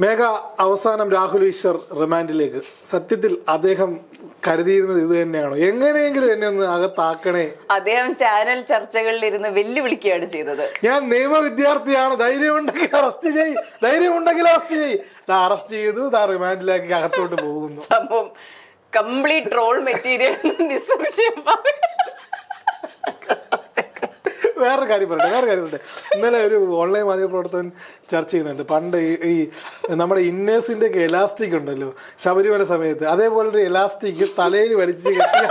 മേഘ അവസാനം രാഹുൽ ഈശ്വർ റിമാൻഡിലേക്ക്. സത്യത്തിൽ അദ്ദേഹം കരുതിയിരുന്നത് ഇത് തന്നെയാണോ? എങ്ങനെയെങ്കിലും എന്നെ ഒന്ന് അകത്താക്കണേ. അദ്ദേഹം ചാനൽ ചർച്ചകളിൽ ഇരുന്ന് വെല്ലുവിളിക്കുകയാണ് ചെയ്തത്. ഞാൻ നിയമ വിദ്യാർത്ഥിയാണ് ധൈര്യമുണ്ടെങ്കിൽ അറസ്റ്റ് ചെയ് ധൈര്യമുണ്ടെങ്കിൽ അറസ്റ്റ് ചെയ് അറസ്റ്റ് ചെയ്തു. ദാ റിമാൻഡിലേക്ക് അകത്തോട്ട് പോകുന്നു. സംഭവം കംപ്ലീറ്റ് റോൾ മെറ്റീരിയൽ നിസ്സംശയം. വേറൊരു കാര്യം പറയട്ടെ വേറെ കാര്യം പറയട്ടെ. ഇന്നലെ ഒരു ഓൺലൈൻ മാധ്യമപ്രവർത്തകൻ ചർച്ച ചെയ്യുന്നുണ്ട്. പണ്ട് ഈ- നമ്മുടെ ഇന്നേഴ്സിന്റെ ഒക്കെ എലാസ്റ്റിക് ഉണ്ടല്ലോ ശബരിമല സമയത്ത്. അതേപോലെ ഒരു എലാസ്റ്റിക് തലയിൽ വലിച്ച് കെട്ടി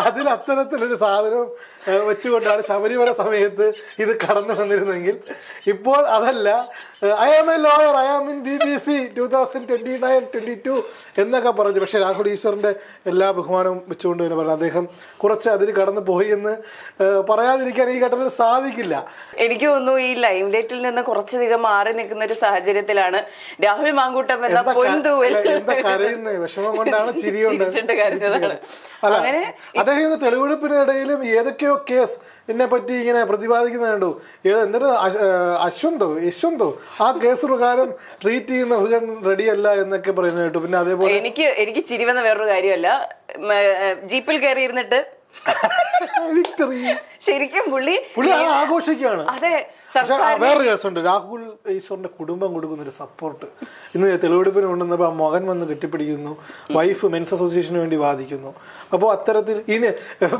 അതിൽ അത്തരത്തിലൊരു സാധനം വെച്ചുകൊണ്ടാണ് ശബരിമല സമയത്ത് ഇത് കടന്നു വന്നിരുന്നെങ്കിൽ. ഇപ്പോൾ അതല്ല. I am a lawyer I am in B B C two thousand twenty nine twenty two എന്നൊക്കെ പറഞ്ഞു. പക്ഷേ രാഹുൽ ഈശ്വറിന്റെ എല്ലാ ബഹുമാനവും വെച്ചുകൊണ്ട് തന്നെ പറഞ്ഞു. അദ്ദേഹം കുറച്ച് അതിൽ കടന്നു പോയി എന്ന് പറയാതിരിക്കാൻ ഈ ഘട്ടത്തിൽ സാധിക്കില്ല. എനിക്ക് തോന്നുന്നു ഈ ലൈം ലൈറ്റിൽ നിന്ന് കുറച്ചധികം മാറി നിൽക്കുന്ന ഒരു സാഹചര്യത്തിലാണ് രാഹുൽ മാങ്കൂട്ടം എന്ന എന്താ ക- എന്താ കരയുന്നത് വിഷമം കൊണ്ടാണ് ചിരി കൊണ്ട് അങ്ങനെ അദ്ദേഹം തെളിവെടുപ്പിനിടയിലും ഏതൊക്കെയോ കേസ്. എന്നെ പറ്റി ഇങ്ങനെ പ്രതിപാദിക്കുന്നത് കണ്ടു. ഏത് എന്നിട്ട് അശ്വന്തോ യശ്വന്തോ ആ കേസ് പ്രകാരം ട്രീറ്റ് ചെയ്യുന്ന മുഖം റെഡിയല്ല എന്നൊക്കെ പറയുന്നത് കേട്ടു. പിന്നെ അതേപോലെ എനിക്ക് എനിക്ക് ചിരിവെന്ന വേറൊരു കാര്യമല്ല. ജീപ്പിൽ കയറി ഇരുന്നിട്ട് വിക്ടറി ശരിക്കും പുള്ളി പുള്ളി ആഘോഷിക്കുകയാണ്. അതെ പക്ഷെ വേറെ കേസുണ്ട്. രാഹുൽ ഈശ്വറിന്റെ കുടുംബം കൊടുക്കുന്ന ഒരു സപ്പോർട്ട് ഇന്ന് തെളിവെടുപ്പിന് കൊണ്ടുവന്നപ്പോൾ ആ മകൻ വന്ന് കെട്ടിപ്പിടിക്കുന്നു. വൈഫ് മെൻസ് അസോസിയേഷന് വേണ്ടി വാദിക്കുന്നു. അപ്പോൾ അത്തരത്തിൽ ഇനി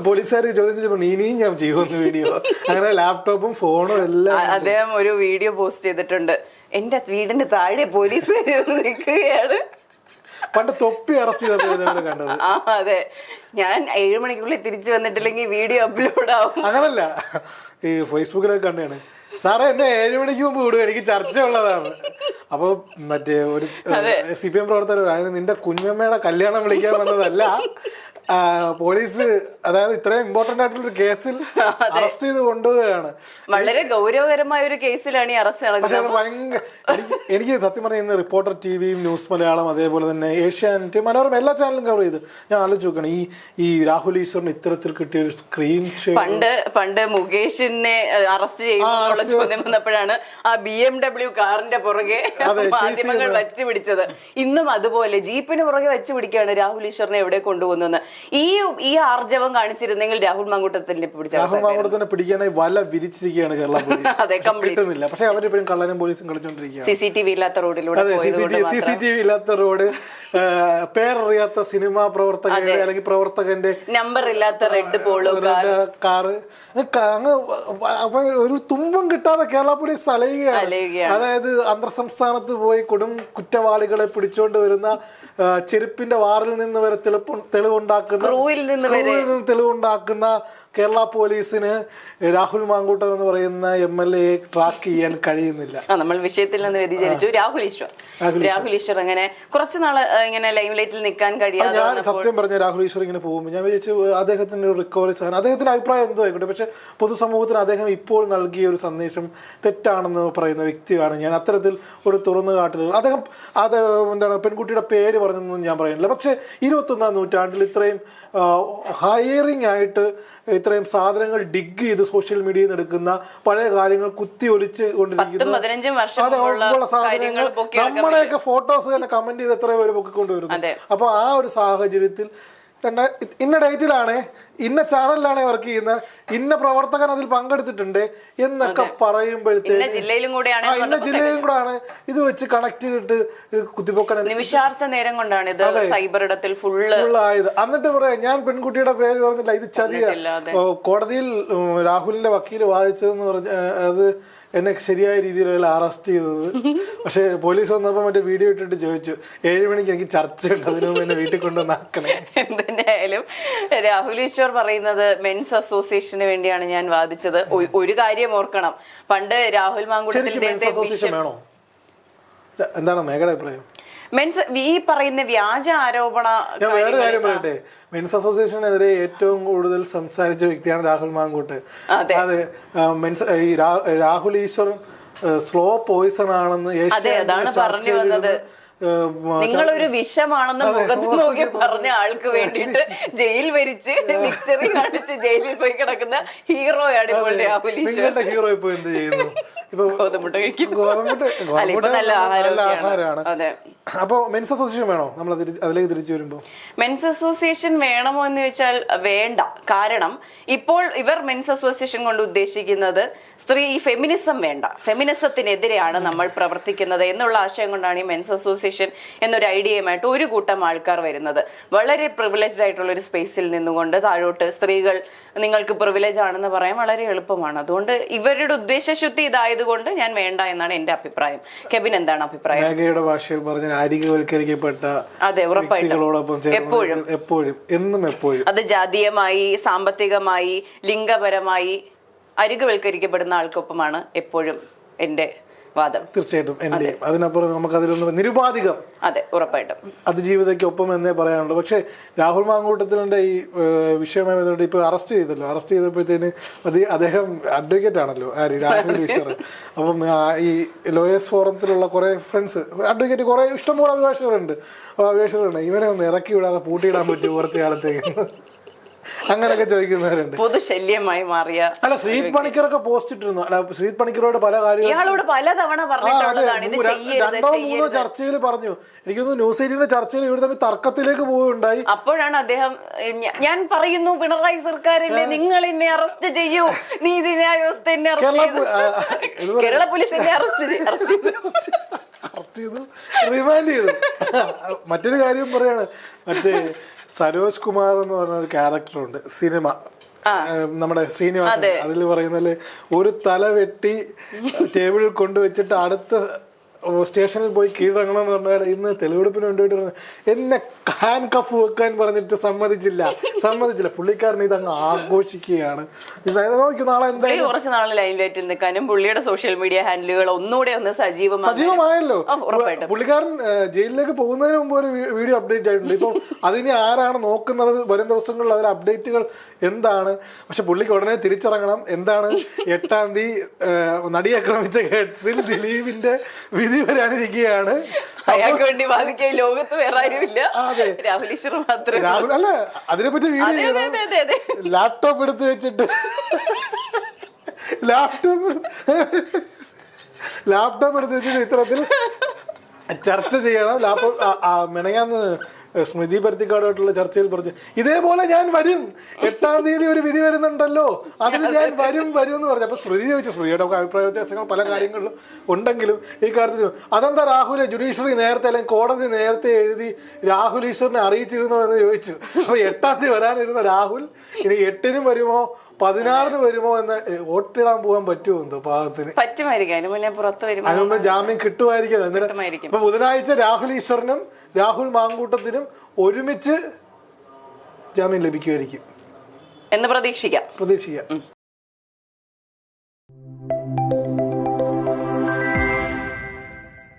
പോലീസുകാർ ചോദ്യം ചെയ്യുമ്പോൾ ഇനിയും ഞാൻ ചെയ്യുമെന്ന് വീഡിയോ. അങ്ങനെ ലാപ്ടോപ്പും ഫോണും എല്ലാം അദ്ദേഹം ഒരു വീഡിയോ പോസ്റ്റ് ചെയ്തിട്ടുണ്ട്. എന്റെ വീടിന്റെ താഴെ പോലീസ് നിൽക്കുകയാണ്. പണ്ട് തൊപ്പി അറസ്റ്റ് ചെയ്തപ്പോൾ ഇതേപോലെ കണ്ടത്. ആ അതെ. ഞാൻ ഏഴു മണിക്കുള്ളിൽ തിരിച്ചു വന്നിട്ടില്ലെങ്കിൽ വീഡിയോ അപ്ലോഡ് ആവും. അങ്ങനല്ല. ഈ ഫേസ്ബുക്കിലൊക്കെ കണ്ടാണ് സാറേ എന്നെ ഏഴ് മണിക്ക് മുമ്പ് വിടും. എനിക്ക് ചർച്ച ഉള്ളതാണ് അപ്പൊ മറ്റേ ഒരു സി പി എം പ്രവർത്തകർ നിന്റെ കുഞ്ഞമ്മയുടെ കല്യാണം വിളിക്കാൻ വന്നതല്ല പോലീസ് അതായത് ഇത്രയും ഇമ്പോർട്ടന്റ് ആയിട്ടുള്ള ഒരു കേസിൽ അറസ്റ്റ് ചെയ്ത് കൊണ്ടുപോവുകയാണ്. വളരെ ഗൗരവകരമായ ഒരു കേസിലാണ് ഈ അറസ്റ്റ് പക്ഷെ നടക്കുന്നത് ഭയങ്കര എനിക്ക് സത്യം പറഞ്ഞ ഇന്ന് റിപ്പോർട്ടർ ടി വിയും ന്യൂസ് മലയാളം അതേപോലെ തന്നെ ഏഷ്യാനെറ്റ് മനോരമ എല്ലാ ചാനലും കവർ ചെയ്ത്. ഞാൻ ആലോചിച്ച് നോക്കണം. ഈ ഈ രാഹുൽ ഈശ്വറിന് ഇത്തരത്തിൽ കിട്ടിയ ഒരു സ്ക്രീൻ പണ്ട് പണ്ട് മുകേഷിനെ അറസ്റ്റ് ചെയ്യുന്ന ചോദ്യം വന്നപ്പോഴാണ് ആ ബി എം ഡബ്ല്യു കാറിന്റെ പുറകെ മാധ്യമങ്ങൾ. വച്ചു പിടിച്ചത്. ഇന്നും അതുപോലെ ജീപ്പിന് പുറകെ വെച്ച് പിടിക്കുകയാണ് രാഹുൽ ഈശ്വറിനെ എവിടെ കൊണ്ടുപോകുന്നത് ഈ ഈ ആർജവം കാണിച്ചിരുന്നെങ്കിൽ രാഹുൽ മാങ്കൂട്ടത്തിന്റെ രാഹുൽ പിടിച്ച മാങ്കുടത്തിനെ പിടിക്കാനായി വല വിരിച്ചിരിക്കുകയാണ് കേരള അതെ കിട്ടുന്നില്ല. പക്ഷെ അവരിപ്പോഴും കള്ളനും പോലീസും കളിച്ചോണ്ടിരിക്കുകയാണ്. സി സി ടി വി ഇല്ലാത്ത റോഡിലൂടെ അതെ സി സി പോയതുകൊണ്ട് T C C T V ഇല്ലാത്ത റോഡ് ആ, പേരറിയാത്ത സിനിമാ പ്രവർത്തകന്റെ അല്ലെങ്കിൽ പ്രവർത്തകന്റെ നമ്പർ ഇല്ലാത്ത റെഡ് പോളോ കാർ. കാറ്. അങ്ങ് അപ്പൊ ഒരു തുമ്പും കിട്ടാതെ കേരള പോലീസ് അലയുകയാണ് അലയുകയാണ്. അതായത് അന്തർ സംസ്ഥാനത്ത് പോയി കൊടും കുറ്റവാളികളെ പിടിച്ചോണ്ട് വരുന്ന ആ, ചെരുപ്പിന്റെ വാറിൽ നിന്ന് വരെ തെളിപ്പ് തെളിവുണ്ടാക്കുന്ന സ്ക്രൂവിൽ നിന്ന് സ്ക്രൂവിൽ നിന്ന് തെളിവുണ്ടാക്കുന്ന കേരള പോലീസിന് രാഹുൽ മാങ്കൂട്ടം എന്ന് പറയുന്ന എം എൽ എ ട്രാക്ക് ചെയ്യാൻ കഴിയുന്നില്ല. നമ്മൾ വിഷയത്തിൽ നിന്ന് വ്യതിചരിച്ചു രാഹുൽ ഈശ്വർ. രാഹുൽ ഈശ്വർ. അങ്ങനെ കുറച്ച് നാൾ ഇങ്ങനെ ലൈം ലൈറ്റിൽ നിൽക്കാൻ കഴിയാതെ ഞാൻ സത്യം പറഞ്ഞ രാഹുൽ ഈശ്വർ ഇങ്ങനെ പോകുമ്പോൾ ഞാൻ വിചാരിച്ചു അദ്ദേഹത്തിന് ഒരു റിക്കവറി സാധനം. അദ്ദേഹത്തിന്റെ അഭിപ്രായം എന്തോ ആയിക്കോട്ടെ. പക്ഷെ പൊതുസമൂഹത്തിന് അദ്ദേഹം ഇപ്പോൾ നൽകിയ ഒരു സന്ദേശം തെറ്റാണെന്ന് പറയുന്ന വ്യക്തിയാണ് ഞാൻ. അത്തരത്തിൽ ഒരു തുറന്നു കാട്ടലുകൾ അദ്ദേഹം അത് എന്താണ് പെൺകുട്ടിയുടെ പേര് പറഞ്ഞൊന്നും ഞാൻ പറയുന്നില്ല. പക്ഷെ ഇരുപത്തൊന്നാം നൂറ്റാണ്ടിൽ ഇത്രയും ഹയറിംഗ് ആയിട്ട് ഇത്രയും സാധനങ്ങൾ ഡിഗ് ചെയ്ത് സോഷ്യൽ മീഡിയയിൽ നിന്ന് എടുക്കുന്ന പഴയ കാര്യങ്ങൾ കുത്തി ഒലിച്ച് കൊണ്ടിരിക്കുന്ന അതെ സാധനങ്ങൾ നമ്മുടെയൊക്കെ ഫോട്ടോസ് തന്നെ കമന്റ് ചെയ്ത് എത്ര പേര് പൊക്കിക്കൊണ്ടുവരുന്നു. കൊണ്ടുവരുന്നു അപ്പൊ ആ ഒരു സാഹചര്യത്തിൽ ഇന്ന ഡേറ്റിലാണ് ഇന്ന ചാനലിലാണ് വർക്ക് ചെയ്യുന്നത്. ഇന്ന പ്രവർത്തകൻ അതിൽ പങ്കെടുത്തിട്ടുണ്ട് എന്നൊക്കെ പറയുമ്പോഴത്തേക്ക് ഇന്ന ജില്ലയിലും കൂടെയാണ് ഇത് വെച്ച് കണക്ട് ചെയ്തിട്ട് ഇത് നിമിഷാർത്ഥ നേരം കൊണ്ടാണ് ഇത് സൈബർ ഇടത്തിൽ ഫുള്ള് ആയത്. എന്നിട്ട് പറയാം ഞാൻ പെൺകുട്ടിയുടെ പേര് പറഞ്ഞില്ല ഇത് ചതിയ. കോടതിയിൽ രാഹുലിന്റെ വക്കീൽ വാദിച്ചതെന്ന് പറഞ്ഞ അത് എന്നെ ശരിയായ രീതിയിലല്ല അറസ്റ്റ് ചെയ്തത്. പക്ഷെ പോലീസ് വന്നപ്പോൾ മറ്റേ വീഡിയോ ഇട്ടിട്ട് ചോദിച്ചു ഏഴ് മണിക്ക് എനിക്ക് ചർച്ചയുണ്ട് അതിനു മുമ്പ് എന്നെ വീട്ടിൽ കൊണ്ടുവന്നാക്കണേ എന്തായാലും രാഹുൽ ഈശ്വർ പറയുന്നത് മെൻസ് അസോസിയേഷന് വേണ്ടിയാണ് ഞാൻ വാദിച്ചത്. ഒരു കാര്യം ഓർക്കണം. പണ്ട് രാഹുൽ മാങ്കുടത്തിൽ എന്താണ് മേഘയുടെ അഭിപ്രായം? മെൻസ് ഈ പറയുന്ന വ്യാജ ആരോപണ ഞാൻ വേറെ കാര്യം പറയട്ടെ. മെൻസ് അസോസിയേഷനെതിരെ ഏറ്റവും കൂടുതൽ സംസാരിച്ച വ്യക്തിയാണ് രാഹുൽ മാങ്കൂട്ട്. അതെ. മെൻസ് ഈ രാഹുൽ ഈശ്വർ സ്ലോ പോയിസൺ ആണെന്ന് ഏഷ്യ അതാണ് നിങ്ങളൊരു വിഷമാണെന്ന് മുഖത്ത് നോക്കി പറഞ്ഞ ആൾക്ക് വേണ്ടിട്ട് ജയിൽ വരിച്ച് മിക്സറി കാണിച്ച് ജയിലിൽ പോയി കിടക്കുന്ന ഹീറോയാണ് ഇപ്പോൾ രാഹുൽ നിങ്ങളുടെ ഹീറോ ഇപ്പൊ എന്ത് ചെയ്യുന്നു? ഗോതമ്പുട്ട നല്ല ആഹാരമാണ്. അതെ. അപ്പൊ മെൻസ് അസോസിയേഷൻ വേണോ? നമ്മൾ അതിലേക്ക് തിരിച്ചു വരുമ്പോ? മെൻസ് അസോസിയേഷൻ വേണമോ എന്ന് ചോദിച്ചാൽ വേണ്ട. കാരണം ഇപ്പോൾ ഇവർ മെൻസ് അസോസിയേഷൻ കൊണ്ട് ഉദ്ദേശിക്കുന്നത് സ്ത്രീ ഈ ഫെമിനിസം വേണ്ട. ഫെമിനിസത്തിനെതിരെയാണ് നമ്മൾ പ്രവർത്തിക്കുന്നത് എന്നുള്ള ആശയം കൊണ്ടാണ് ഈ മെൻസ് അസോസിയേഷൻ എന്നൊരു ഐഡിയയുമായിട്ട് ഒരു കൂട്ടം ആൾക്കാർ വരുന്നത്. വളരെ പ്രിവിലേജ്ഡ് ആയിട്ടുള്ള ഒരു സ്പേസിൽ നിന്നുകൊണ്ട് താഴോട്ട് സ്ത്രീകൾ നിങ്ങൾക്ക് പ്രിവിലേജ് ആണെന്ന് പറയാൻ വളരെ എളുപ്പമാണ്. അതുകൊണ്ട് ഇവരുടെ ഉദ്ദേശശുദ്ധി ഇതായതുകൊണ്ട് ഞാൻ വേണ്ട എന്നാണ് എന്റെ അഭിപ്രായം. കെബിൻ എന്താണ് അഭിപ്രായം? മേഘയുടെ ഭാഷയിൽ പറഞ്ഞ ആരികവൽക്കരിക്കപ്പെട്ട അതെ ഉറപ്പായിട്ടും. എപ്പോഴും. എപ്പോഴും. എന്നും എപ്പോഴും. അത് ജാതീയമായി സാമ്പത്തികമായി ലിംഗപരമായി അരികുവൽക്കരിക്കപ്പെടുന്ന ആൾക്കൊപ്പമാണ് എപ്പോഴും എന്റെ വാദം തീർച്ചയായിട്ടും എന്റെയും. അതിനപ്പുറം നമുക്ക് അതിലൊന്ന് നിരുപാധികം അതെ ഉറപ്പായിട്ടും. അതിജീവിതയ്ക്കൊപ്പം എന്നേ പറയാനുള്ളൂ. പക്ഷേ രാഹുൽ മാങ്കൂട്ടത്തിന്റെ ഈ വിഷയമായി ബന്ധപ്പെട്ട് ഇപ്പോൾ അറസ്റ്റ് ചെയ്തല്ലോ. അറസ്റ്റ് ചെയ്തപ്പോഴത്തേന് അത് അദ്ദേഹം അഡ്വക്കേറ്റ് ആണല്ലോ. ആര്? രാഹുൽ ഈശ്വർ. അപ്പം ഈ ലോയേഴ്സ് ഫോറത്തിലുള്ള കുറേ ഫ്രണ്ട്സ് അഡ്വക്കേറ്റ് കുറേ ഇഷ്ടംപോലെ അഭിഭാഷകരുണ്ട്. അഭിഭാഷകരുണ്ട്. ഇവനെ ഒന്ന് ഇറക്കി വിടാതെ പൂട്ടിയിടാൻ പറ്റുമോ കുറച്ച് കാലത്തേക്ക്? അങ്ങനെയൊക്കെ ചോദിക്കുന്നവരുണ്ട്. പൊതുശല്യമായി മാറിയ അല്ല ശ്രീത് പണിക്കറൊക്കെ പോസ്റ്റ് ഇട്ടിരുന്നു. അല്ല ശ്രീത് പണിക്കറോട് പല കാര്യങ്ങളും ഇയാളോട് പലതവണ രണ്ടോ മൂന്നോ ചർച്ചയിൽ പറഞ്ഞു. എനിക്കൊന്ന് ന്യൂസ് എയ്റ്റീന്റെ ചർച്ചയിൽ ഇവർ തമ്മിൽ തർക്കത്തിലേക്ക് പോവുകയുണ്ടായി. അപ്പോഴാണ് അദ്ദേഹം ഞാൻ പറയുന്നു പിണറായി സർക്കാരില്ലേ നിങ്ങൾ എന്നെ അറസ്റ്റ് ചെയ്യൂ. നീതിന്യായ വ്യവസ്ഥ എന്നെ കേരള പോലീസ് എന്നെ അറസ്റ്റ് ചെയ്യും. അറസ്റ്റ് ചെയ്തു. റിമാൻഡ് ചെയ്തു. മറ്റൊരു കാര്യം പറയാണ്. മറ്റേ സരോജ് കുമാർ എന്ന് പറഞ്ഞ ഒരു ക്യാരക്ടറുണ്ട് സിനിമ. നമ്മുടെ ശ്രീനിവാസൻ. അതിൽ പറയുന്നതിൽ ഒരു തല വെട്ടി ടേബിളിൽ കൊണ്ടുവച്ചിട്ട് അടുത്ത സ്റ്റേഷനിൽ പോയി കീഴടങ്ങണം എന്ന് പറഞ്ഞാൽ ഇന്ന് തെളിവെടുപ്പിന് വേണ്ടിയിട്ട് പറഞ്ഞു, എന്നെ ഹാൻഡ് കഫ് വെക്കാൻ പറഞ്ഞിട്ട് സമ്മതിച്ചില്ല. സമ്മതിച്ചില്ല. പുള്ളിക്കാരൻ ഇതങ്ങ് ആഘോഷിക്കുകയാണ്. ഇത് നോക്കൂ നാളെ എന്താ പുള്ളി കുറച്ച് നാൾ ലൈൻ ലൈറ്റിൽ നിൽക്കാനും പുള്ളിയുടെ സോഷ്യൽ മീഡിയ ഹാൻഡിലുകൾ ഒന്നുകൂടെ ഒന്ന് സജീവം സജീവമായല്ലോ. പുള്ളിക്കാരൻ ജയിലിലേക്ക് പോകുന്നതിന് മുമ്പ് ഒരു വീഡിയോ അപ്ഡേറ്റ് ആയിട്ടുണ്ട്. ഇപ്പം അതിനി ആരാണ് നോക്കുന്നത് വരും ദിവസങ്ങളിൽ അതിൽ അപ്ഡേറ്റുകൾ എന്താണ്? പക്ഷെ പുള്ളിക്ക് ഉടനെ തിരിച്ചിറങ്ങണം. എന്താണ്? എട്ടാം തീയതി നടിയാക്രമിച്ച കേസിൽ ദിലീപിന്റെ വിധി വരാനിരിക്കുകയാണ്. അയാൾക്ക് വേണ്ടി ബാധിക്കാൻ ലോകത്ത് വേറെ ആരുമില്ല. രാഹുൽ ഈശ്വർ മാത്രമേ രാഹുൽ അല്ല അതിനെപ്പറ്റി വീഡിയോ. ലാപ്ടോപ്പ് എടുത്ത് വെച്ചിട്ട്. ലാപ്ടോപ്പ് ലാപ്ടോപ്പ് എടുത്ത് വെച്ചിട്ട് ഇത്തരത്തിൽ ചർച്ച ചെയ്യണം. ലാപ്ടോപ്പ് മെനയാന്ന് സ്മൃതി പരുത്തിക്കാടുമായിട്ടുള്ള ചർച്ചയിൽ പറഞ്ഞു ഇതേപോലെ ഞാൻ വരും. എട്ടാം തീയതി ഒരു വിധി വരുന്നുണ്ടല്ലോ. അതിന് ഞാൻ വരും വരും എന്ന് പറഞ്ഞു. അപ്പൊ സ്മൃതി ചോദിച്ചു സ്മൃതിയുടെ അഭിപ്രായ വ്യത്യാസങ്ങൾ പല കാര്യങ്ങളിലും ഉണ്ടെങ്കിലും ഈ കാര്യത്തിൽ അതെന്താ രാഹുലെ ജുഡീഷ്യറി നേരത്തെ അല്ലെങ്കിൽ കോടതി നേരത്തെ എഴുതി രാഹുൽ ഈശ്വറിനെ അറിയിച്ചിരുന്നോ? എന്ന് ചോദിച്ചു. അപ്പൊ എട്ടാം തീയതി വരാനിരുന്ന രാഹുൽ ഇനി എട്ടിനും വരുമോ? പതിനാറിന് വരുമോ എന്ന് വോട്ടിടാൻ പോകാൻ പറ്റുമോ എന്തോ പാകത്തിന് പറ്റുമായിരിക്കും. അതിന് മുന്നേ പുറത്ത് വരുമോ അതിന് ജാമ്യം കിട്ടുമായിരിക്കും. ഇപ്പൊ ബുധനാഴ്ച രാഹുൽ ഈശ്വറിനും രാഹുൽ മാങ്കൂട്ടത്തിനും ഒരുമിച്ച് ജാമ്യം ലഭിക്കുമായിരിക്കും. എന്ന് പ്രതീക്ഷിക്കാം. പ്രതീക്ഷിക്കാം.